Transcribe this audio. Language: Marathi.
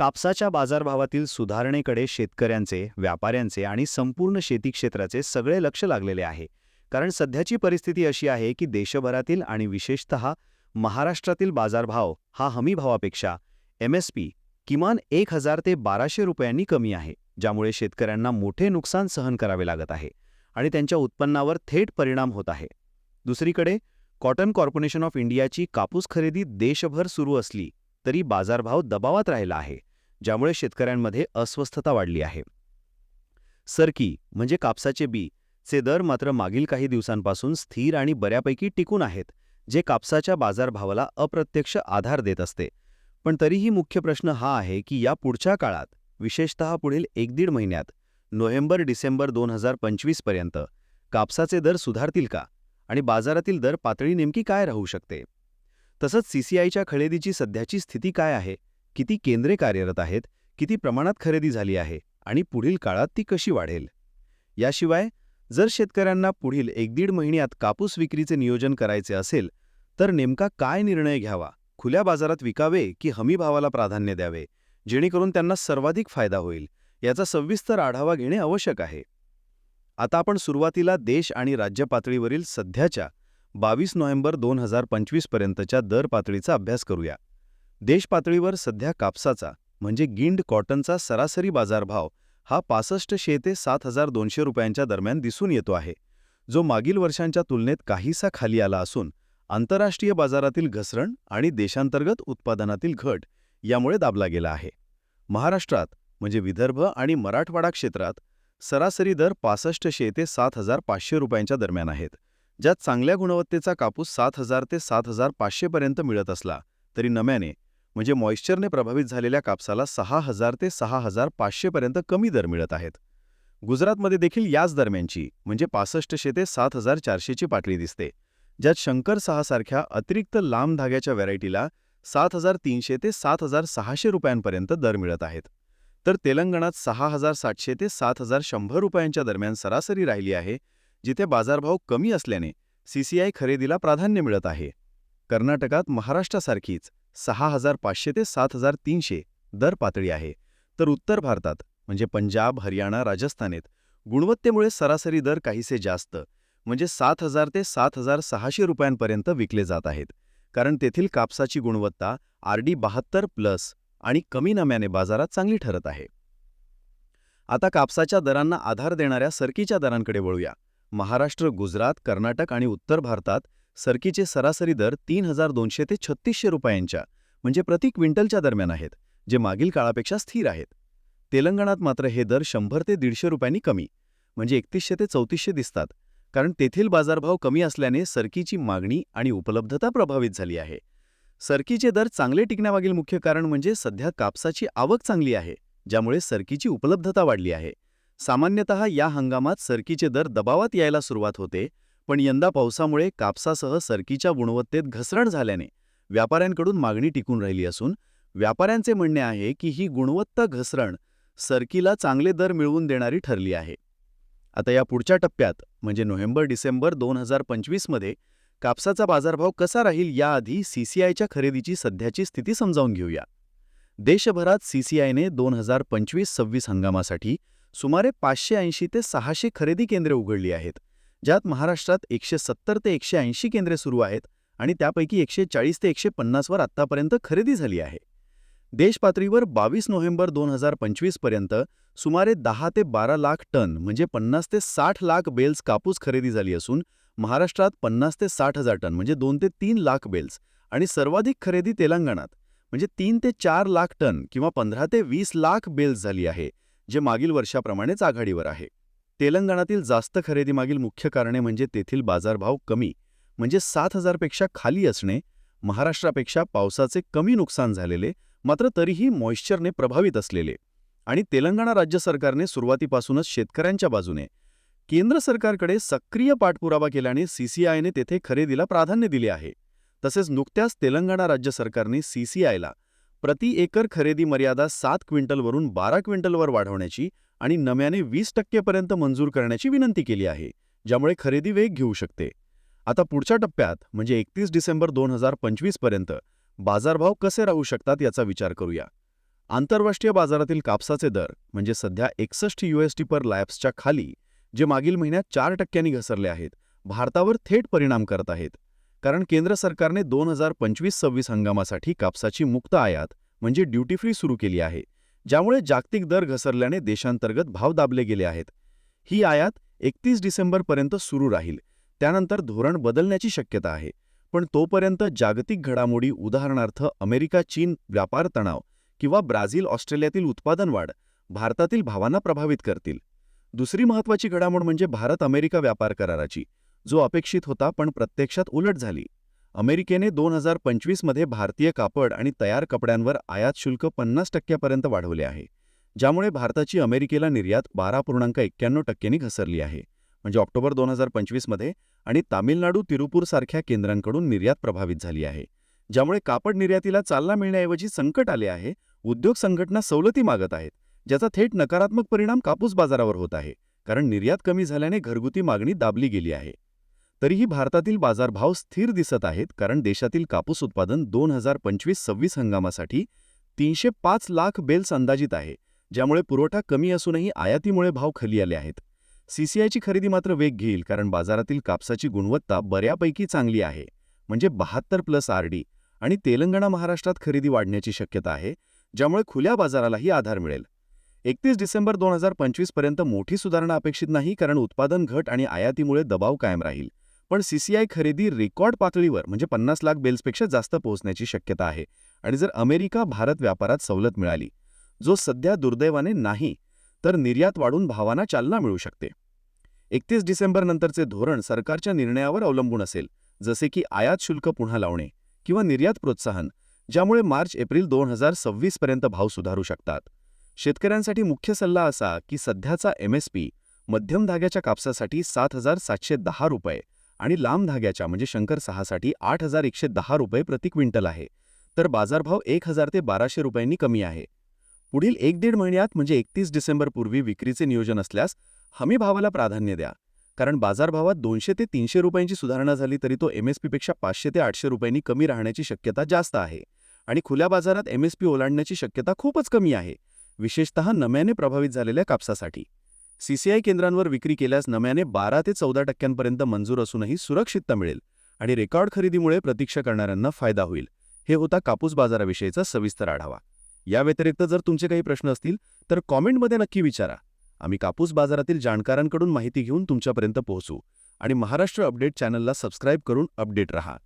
कापसाच्या बाजारभावातील सुधारणेकडे शेतकऱ्यांचे व्यापाऱ्यांचे आणि संपूर्ण शेती क्षेत्राचे सगळे लक्ष लागलेले आहे. कारण सध्याची परिस्थिती अशी आहे की देशभरातील आणि विशेषत महाराष्ट्रातील बाजारभाव हा हमीभावापेक्षा एम एस पी किमान एक हजार ते बाराशे रुपयांनी कमी आहे ज्यामुळे शेतकऱ्यांना मोठे नुकसान सहन करावे लागत आहे आणि त्यांच्या उत्पन्नावर थेट परिणाम होत आहे. दुसरीकडे कॉटन कॉर्पोरेशन ऑफ इंडियाची कापूस खरेदी देशभर सुरू असली तरी बाजारभाव दबावात राहिला आहे. ज्यामुळे शेतकऱ्यांमध्ये अस्वस्थता वाढली आहे. सरकी म्हणजे कापसाचे बी चे दर मात्र मागील काही दिवसांपासून स्थिर आणि बऱ्यापैकी टिकून आहेत जे कापसाच्या बाजारभावाला अप्रत्यक्ष आधार देत असते. पण तरीही मुख्य प्रश्न हा आहे की या पुढच्या काळात विशेषतः पुढील एक दीड महिन्यात नोव्हेंबर डिसेंबर दोन हजार पंचवीसपर्यंत कापसाचे दर सुधारतील का? आणि बाजारातील दर पातळी नेमकी काय राहू शकते? तसंच सीसीआयच्या खरेदीची सध्याची स्थिती काय आहे? किती केंद्रे कार्यरत आहेत किती प्रमाणात खरेदी झाली आहे आणि पुढील काळात ती कशी वाढेल? याशिवाय जर शेतकऱ्यांना पुढील एक दीड महिन्यात कापूस विक्रीचे नियोजन करायचे असेल तर नेमका काय निर्णय घ्यावा? खुल्या बाजारात विकावे की हमी भावाला प्राधान्य द्यावे? जेणेकरून त्यांना सर्वाधिक फायदा होईल याचा सविस्तर आढावा घेणे आवश्यक आहे. आता आपण सुरुवातीला देश आणि राज्य पातळीवरील सध्याच्या बावीस नोव्हेंबर दोन हजार पंचवीस पर्यंतच्या दर पातळीचा अभ्यास करूया. देशपातळीवर सध्या कापसाचा म्हणजे गिंड कॉटनचा सरासरी बाजारभाव हा पासष्ट शे ते सात हजार दोनशे रुपयांच्या दरम्यान दिसून येतो आहे. जो मागील वर्षांच्या तुलनेत काहीसा खाली आला असून आंतरराष्ट्रीय बाजारातील घसरण आणि देशांतर्गत उत्पादनातील घट यामुळे दाबला गेला आहे. महाराष्ट्रात म्हणजे विदर्भ आणि मराठवाडा क्षेत्रात सरासरी दर पासष्ट शे ते सात हजार पाचशे रुपयांच्या दरम्यान आहेत ज्यात चांगल्या गुणवत्तेचा कापूस सात हजार ते सात हजार पाचशेपर्यंत मिळत असला तरी नम्याने म्हणजे मॉइश्चरने प्रभावित झालेल्या कापसाला सहा हजार ते सहा हजार पाचशेपर्यंत कमी दर मिळत आहेत. गुजरातमध्ये देखील याच दरम्यानची म्हणजे पासष्टशे ते सात हजार चारशेची पाटली दिसते ज्यात शंकर सहासारख्या अतिरिक्त लांब धाग्याच्या व्हरायटीला सात हजार तीनशे ते सात हजार सहाशे रुपयांपर्यंत दर मिळत आहेत. तर तेलंगणात सहा हजार सातशे ते सात हजार शंभर रुपयांच्या दरम्यान सरासरी राहिली आहे जिथे बाजारभाव कमी असल्याने सीसीआय खरेदीला प्राधान्य मिळत आहे. कर्नाटकात महाराष्ट्रासारखीच सहा हजार पाचशे ते सात हजार तीनशे दर पातळी आहे. तर उत्तर भारतात म्हणजे पंजाब हरियाणा राजस्थानेत गुणवत्तेमुळे सरासरी दर काहीसे जास्त म्हणजे सात हजार ते सात हजार सहाशे रुपयांपर्यंत विकले जात आहेत. कारण तेथील कापसाची गुणवत्ता आर डी बहात्तर प्लस आणि कमी नम्याने बाजारात चांगली ठरत आहे. आता कापसाच्या दरांना आधार देणाऱ्या सरकीच्या दरांकडे वळूया. महाराष्ट्र गुजरात कर्नाटक आणि उत्तर भारतात सरकीचे सरासरी दर तीन हजार दोनशे ते छत्तीसशे रुपयांच्या म्हणजे प्रति क्विंटलच्या दरम्यान आहेत जे मागील काळापेक्षा स्थिर आहेत. तेलंगणात मात्र हे दर शंभर ते दीडशे रुपयांनी कमी म्हणजे एकतीसशे ते चौतीसशे दिसतात कारण तेथील बाजारभाव कमी असल्याने सरकीची मागणी आणि उपलब्धता प्रभावित झाली आहे. सरकीचे दर चांगले टिकण्यामागील मुख्य कारण म्हणजे सध्या कापसाची आवक चांगली आहे ज्यामुळे सरकीची उपलब्धता वाढली आहे. सामान्यतः या हंगामात सरकीचे दर दबावात यायला सुरुवात होते पण यंदा पावसामुळे कापसासह सरकीच्या गुणवत्तेत घसरण झाल्याने व्यापाऱ्यांकडून मागणी टिकून राहिली असून व्यापाऱ्यांचे म्हणणे आहे की ही गुणवत्ता घसरण सरकीला चांगले दर मिळवून देणारी ठरली आहे. आता या पुढच्या टप्प्यात म्हणजे नोव्हेंबर डिसेंबर दोन हजार पंचवीसमध्ये कापसाचा बाजारभाव कसा राहील याआधी सीसीआयच्या खरेदीची सध्याची स्थिती समजावून घेऊया. देशभरात सीसीआयने दोन हजार पंचवीस सव्वीस हंगामासाठी सुमारे पाचशे ऐंशी ते सहाशे खरेदी केंद्रे उघडली आहेत. ज्यात महाराष्ट्रात एकशे सत्तर ते एकशे ऐंशी केंद्रे सुरू आहेत आणि त्यापैकी एकशे चाळीस ते एकशे पन्नासवर आत्तापर्यंत खरेदी झाली आहे. देशपातळीवर बावीस नोव्हेंबर दोन हजार पंचवीसपर्यंत सुमारे दहा ते बारा लाख टन म्हणजे पन्नास ते साठ लाख बेल्स कापूस खरेदी झाली असून महाराष्ट्रात पन्नास ते साठ हजार टन म्हणजे दोन ते तीन लाख बेल्स आणि सर्वाधिक खरेदी तेलंगणात म्हणजे तीन ते चार लाख टन किंवा पंधरा ते वीस लाख बेल्स झाली आहे जे मागील वर्षाप्रमाणेच आघाडीवर आहे. तेलंगणातील जास्त खरेदीमागील मुख्य कारणे म्हणजे तेथील बाजारभाव कमी म्हणजे सात हजारपेक्षा खाली असणे महाराष्ट्रापेक्षा पावसाचे कमी नुकसान झालेले मात्र तरीही मॉइश्चरने प्रभावित असलेले आणि तेलंगणा राज्य सरकारने सुरुवातीपासूनच शेतकऱ्यांच्या बाजूने केंद्र सरकारकडे सक्रिय पाठपुरावा केल्याने सीसीआयने तेथे खरेदीला प्राधान्य दिले आहे. तसेच नुकत्याच तेलंगणा राज्य सरकारने सीसीआयला प्रति एकर खरेदी मर्यादा सात क्विंटलवरून बारा क्विंटलवर वाढवण्याची आणि नम्याने वीस टक्केपर्यंत मंजूर करण्याची विनंती केली आहे ज्यामुळे खरेदी वेग घेऊ शकते. आता पुढच्या टप्प्यात म्हणजे एकतीस डिसेंबर दोन हजार पंचवीसपर्यंत बाजारभाव कसे राहू शकतात याचा विचार करूया. आंतरराष्ट्रीय बाजारातील कापसाचे दर म्हणजे सध्या एकसष्ट टी पर लॅब्सच्या खाली जे मागील महिन्यात चार टक्क्यांनी घसरले आहेत भारतावर थेट परिणाम करत आहेत. कारण केंद्र सरकारने दोन हजार पंचवीस सव्वीस हंगामासाठी कापसाची मुक्त आयात म्हणजे ड्युटी फ्री सुरू केली आहे. ज्यामुळे जागतिक दर घसरल्याने देशांतर्गत भाव दाबले गेले आहेत. ही आयात एकतीस डिसेंबरपर्यंत सुरू राहील. त्यानंतर धोरण बदलण्याची शक्यता आहे. पण तोपर्यंत जागतिक घडामोडी उदाहरणार्थ अमेरिका चीन व्यापार तणाव किंवा ब्राझील ऑस्ट्रेलियातील उत्पादन वाढ भारतातील भावांना प्रभावित करतील. दुसरी महत्त्वाची घडामोड म्हणजे भारत अमेरिका व्यापार कराराची. जो अपेक्षित होता पण प्रत्यक्षात उलट झाली. अमेरिकेने दोन हजार पंचवीसमध्ये भारतीय कापड आणि तयार कपड्यांवर आयात शुल्क पन्नास टक्क्यापर्यंत वाढवले आहे ज्यामुळे भारताची अमेरिकेला निर्यात बारा पूर्णांक एक्क्याण्णव टक्क्यांनी घसरली आहे. म्हणजे ऑक्टोबर दोन हजार पंचवीसमध्ये आणि तामिळनाडू तिरुपूरसारख्या केंद्रांकडून निर्यात प्रभावित झाली आहे ज्यामुळे कापड निर्यातीला चालना मिळण्याऐवजी संकट आले आहे उद्योग संघटना सवलती मागत आहेत ज्याचा थेट नकारात्मक परिणाम कापूस बाजारावर होत आहे कारण निर्यात कमी झाल्याने घरगुती मागणी दाबली गेली आहे. तरीही भारतातील बाजारभाव स्थिर दिसत आहेत कारण देशातील कापूस उत्पादन दोन हजार पंचवीस सव्वीस हंगामासाठी तीनशे पाच लाख बेल्स अंदाजित आहे ज्यामुळे पुरवठा कमी असूनही आयातीमुळे भाव खाली आले आहेत. सीसीआयची खरेदी मात्र वेग घेईल कारण बाजारातील कापसाची गुणवत्ता बऱ्यापैकी चांगली आहे म्हणजे बहात्तर प्लस आरडी आणि तेलंगणा महाराष्ट्रात खरेदी वाढण्याची शक्यता आहे ज्यामुळे खुल्या बाजारालाही आधार मिळेल. एकतीस डिसेंबर दोन हजार पंचवीसपर्यंत मोठी सुधारणा अपेक्षित नाही कारण उत्पादन घट आणि आयातीमुळे दबाव कायम राहील. पण सीसीआय खरेदी रेकॉर्ड पातळीवर म्हणजे पन्नास लाख बेल्सपेक्षा जास्त पोहोचण्याची शक्यता आहे. आणि जर अमेरिका भारत व्यापारात सवलत मिळाली जो सध्या दुर्दैवाने नाही तर निर्यात वाढून भावांना चालना मिळू शकते. एकतीस डिसेंबरनंतरचे धोरण सरकारच्या निर्णयावर अवलंबून असेल जसे की आयात शुल्क पुन्हा लावणे किंवा निर्यात प्रोत्साहन ज्यामुळे मार्च एप्रिल दोन हजार सव्वीस पर्यंत भाव सुधारू शकतात. शेतकऱ्यांसाठी मुख्य सल्ला असा की सध्याचा एमएसपी मध्यम धाग्याच्या कापसासाठी सात हजार सातशे दहा रुपये आणि लांब धाग्याच्या म्हणजे शंकर सहासाठी आठ हजार एकशे दहा रुपये प्रति क्विंटल आहे. तर बाजारभाव एक हजार ते बाराशे रुपयांनी कमी आहे. पुढील एक दीड महिन्यात म्हणजे एकतीस डिसेंबरपूर्वी विक्रीचे नियोजन असल्यास हमी भावाला प्राधान्य द्या. कारण बाजारभावात दोनशे ते तीनशे रुपयांची सुधारणा झाली तरी तो एमएसपीपेक्षा पाचशे ते आठशे रुपयांनी कमी राहण्याची शक्यता जास्त आहे. आणि खुल्या बाजारात एमएसपी ओलांडण्याची शक्यता खूपच कमी आहे. विशेषतः नम्याने प्रभावित झालेल्या कापसासाठी. सीसीआय केंद्रांवर विक्री केल्यास नम्याने बारा ते चौदा टक्क्यांपर्यंत मंजूर असूनही सुरक्षितता मिळेल आणि रेकॉर्ड खरेदीमुळे प्रतीक्षा करणाऱ्यांना फायदा होईल. हे होता कापूस बाजाराविषयीचा सविस्तर आढावा. या व्यतिरिक्त जर तुमचे काही प्रश्न असतील तर कॉमेंटमध्ये नक्की विचारा. आम्ही कापूस बाजारातील जाणकारांकडून माहिती घेऊन तुमच्यापर्यंत पोहोचू आणि महाराष्ट्र अपडेट चॅनलला सबस्क्राईब करून अपडेट रहा.